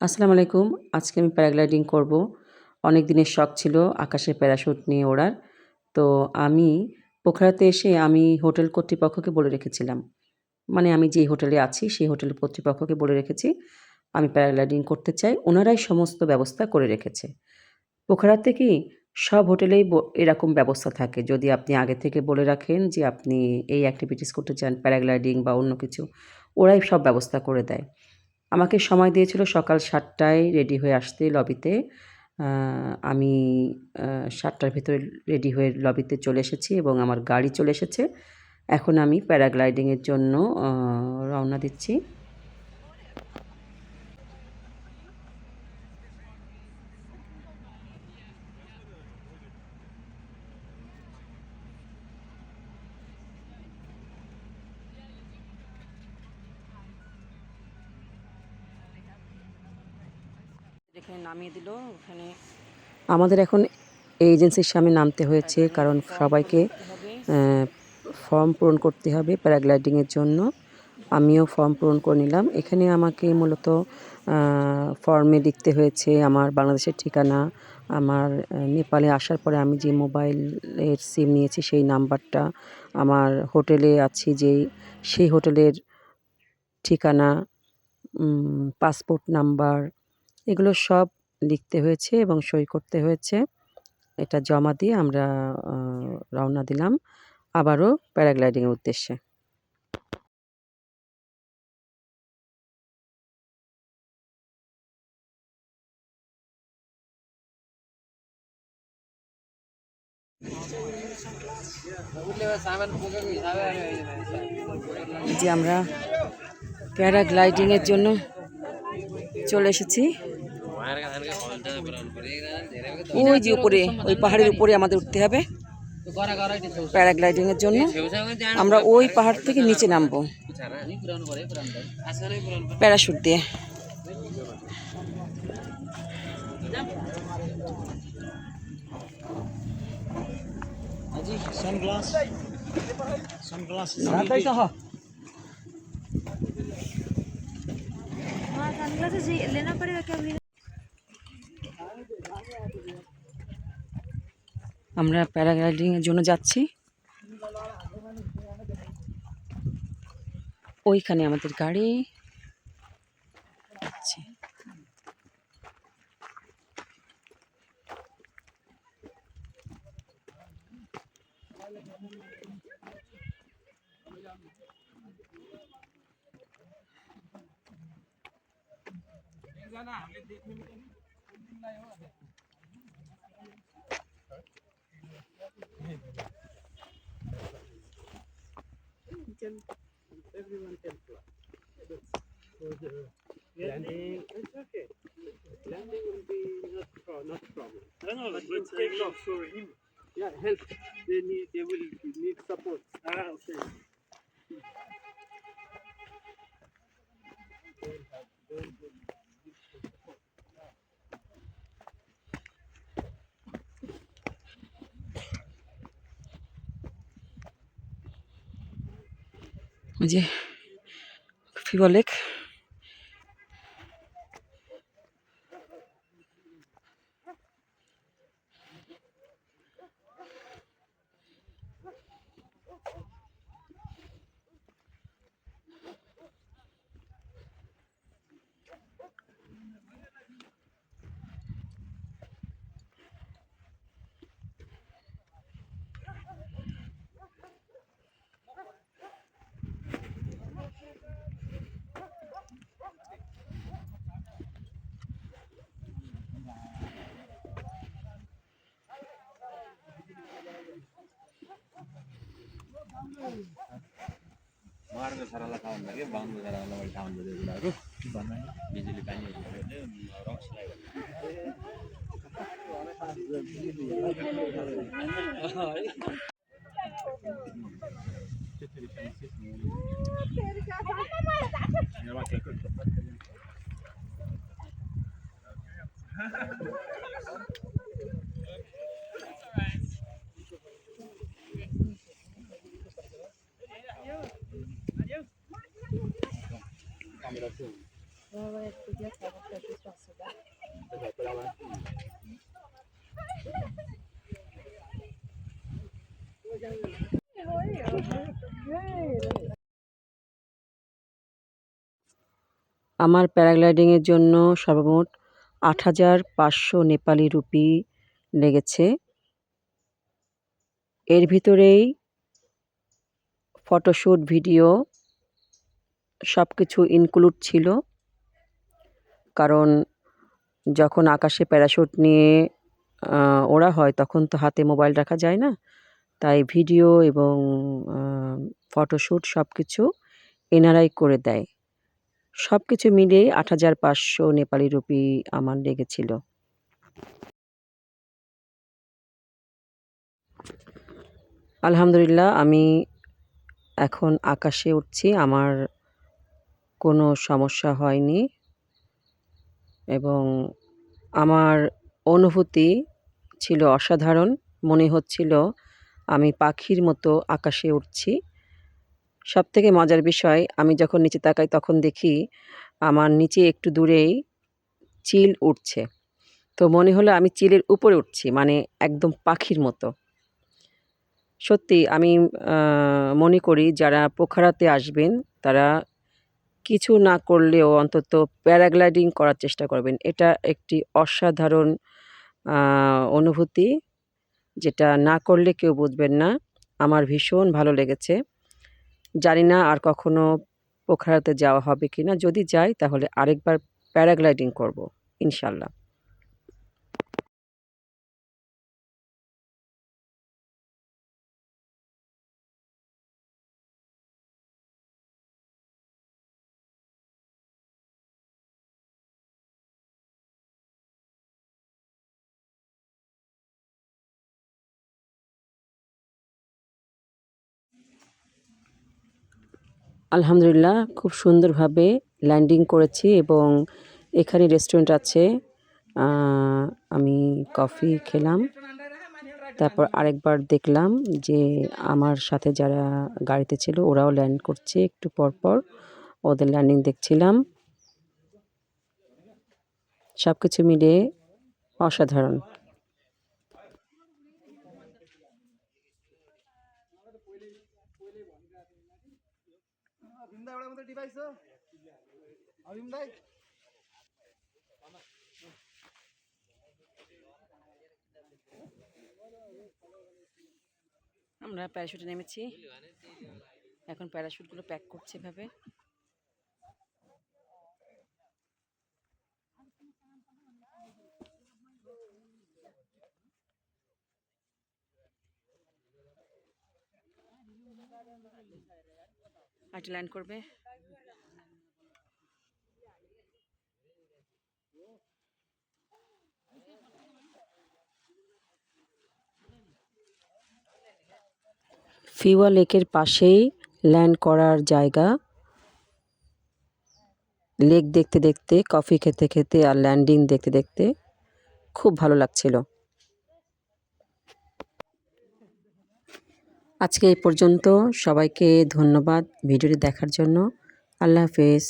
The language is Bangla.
আসসালামু আলাইকুম। আজকে আমি প্যারাগ্লাইডিং করব। অনেক দিনের শখ ছিল আকাশে প্যারাশুট নিয়ে ওড়ার। তো আমি পোখরাতে এসে আমি হোটেল কর্তৃপক্ষকে বলে রেখেছিলাম। মানে আমি যে হোটেলে আছি, সেই হোটেল কর্তৃপক্ষকে বলে রেখেছি, আমি প্যারাগ্লাইডিং করতে চাই। ওনারাই সমস্ত ব্যবস্থা করে রেখেছে। পোখরাতে কি সব হোটেলেই এরকম ব্যবস্থা থাকে। যদি আপনি আগে থেকে বলে রাখেন যে আপনি এই অ্যাক্টিভিটিস করতে চান, প্যারাগ্লাইডিং বা অন্য কিছু, ওরাই সব ব্যবস্থা করে দেয়। আমাকে সময় দিয়েছিল সকাল সাতটায় রেডি হয়ে আসতে লবিতে। আমি সাতটার ভেতরে রেডি হয়ে লবিতে চলে এসেছি এবং আমার গাড়ি চলে এসেছে। এখন আমি প্যারাগ্লাইডিংয়ের জন্য রওনা দিচ্ছি। এখানে নামিয়ে দিল ওখানে আমাদের এখন এজেন্সির সামনে নামতে হয়েছে কারণ সবাইকে ফর্ম পূরণ করতে হবে প্যারাগ্লাইডিংয়ের জন্য। আমিও ফর্ম পূরণ করে নিলাম। এখানে আমাকে মূলত ফর্মে লিখতে হয়েছে আমার বাংলাদেশের ঠিকানা আমার নেপালে আসার পরে আমি যে মোবাইলের সিম নিয়েছি সেই নাম্বারটা আমার হোটেলে আছি যেই সেই হোটেলের ঠিকানা পাসপোর্ট নাম্বার এগুলো সব লিখতে হয়েছে এবং সই করতে হয়েছে। এটা জমা দিয়ে আমরা রওনা দিলাম আবারও প্যারাগ্লাইডিংয়ের উদ্দেশ্যে। যে আমরা প্যারাগ্লাইডিংয়ের জন্য চলে এসেছি। ওই যে উপরে ওই পাহাড়ের উপরে আমাদের উঠতে হবে প্যারাগ্লাইডিংয়ের জন্য আমরা ওই পাহাড় থেকে নিচে নামবো প্যারাশুট দিয়ে sunglass sunglasses हाँ सनग्लासेस लेना पड़ेगा क्या আমরা প্যারাগ্লাইডিংয়ের জন্য যাচ্ছি ওইখানে আমাদের গাড়ি। Landing. it's okay. Landing will be not pro- not problem. No no but take off for him. Yeah help. They need they will need support. Ah okay ওই যে ফিবর మార్గ సరళగా ఉండాలి బాంబు సరళ పడతా ఉండదు ఎదురారు బిజిలి పని రాక్స్ Ha ha ha. আমার প্যারাগ্লাইডিংয়ের জন্য সর্বমোট আট হাজার পাঁচশো নেপালি রুপি লেগেছে। এর ভিতরেই ফটোশ্যুট, ভিডিও সব কিছু ইনক্লুড ছিল। কারণ যখন আকাশে প্যারাশুট নিয়ে ওড়া হয়, তখন তো হাতে মোবাইল রাখা যায় না। তাই ভিডিও এবং ফটোশ্যুট সব কিছু এনআরআই করে দেয়। সব কিছু মিলিয়ে আট হাজার পাঁচশো নেপালি রুপি আমার লেগেছিল। আলহামদুলিল্লাহ, আমি এখন আকাশে উঠছি, আমার কোনো সমস্যা হয়নি এবং আমার অনুভূতি ছিল অসাধারণ। মনে হচ্ছিল আমি পাখির মতো আকাশে উঠছি। সব থেকে মজার বিষয়, আমি যখন নিচে তাকাই তখন দেখি আমার নিচে একটু দূরেই চিল উঠছে। তো মনে হলো আমি চিলের উপরে উঠছি মানে একদম পাখির মতো। সত্যি আমি মনে করি যারা পোখারাতে আসবেন তারা কিছু না করলেও অন্তত প্যারাগ্লাইডিং করার চেষ্টা করবেন। এটা একটি অসাধারণ অনুভূতি, যেটা না করলে কেউ বুঝবেন না। আমার ভীষণ ভালো লেগেছে। জানি না আর কখনো পোখরাতে যাওয়া হবে কি না যদি যাই তাহলে আরেকবার প্যারাগ্লাইডিং করব, ইনশাল্লাহ। আলহামদুলিল্লাহ, খুব সুন্দরভাবে ল্যান্ডিং করেছি এবং এখানে রেস্টুরেন্ট আছে। আমি কফি খেলাম। তারপর আরেকবার দেখলাম যে আমার সাথে যারা গাড়িতে ছিল, ওরাও ল্যান্ড করছে একটু পর পর। ওদের ল্যান্ডিং দেখছিলাম। সব কিছু মিলিয়ে অসাধারণ। মতো ডিভাইস আমরা প্যারাশুটে নেমেছি। এখন প্যারাশুটগুলো প্যাক করছে এভাবে। আরেকটা ল্যান্ড করবে। ফিওয়া লেকের পাশেই ল্যান্ড করার জায়গা। লেক দেখতে দেখতে কফি খেতে খেতে আর ল্যান্ডিং দেখতে দেখতে খুব ভালো লাগছিল। আজকে এই পর্যন্ত সবাইকে ধন্যবাদ ভিডিওটি দেখার জন্য। আল্লাহ হাফেজ।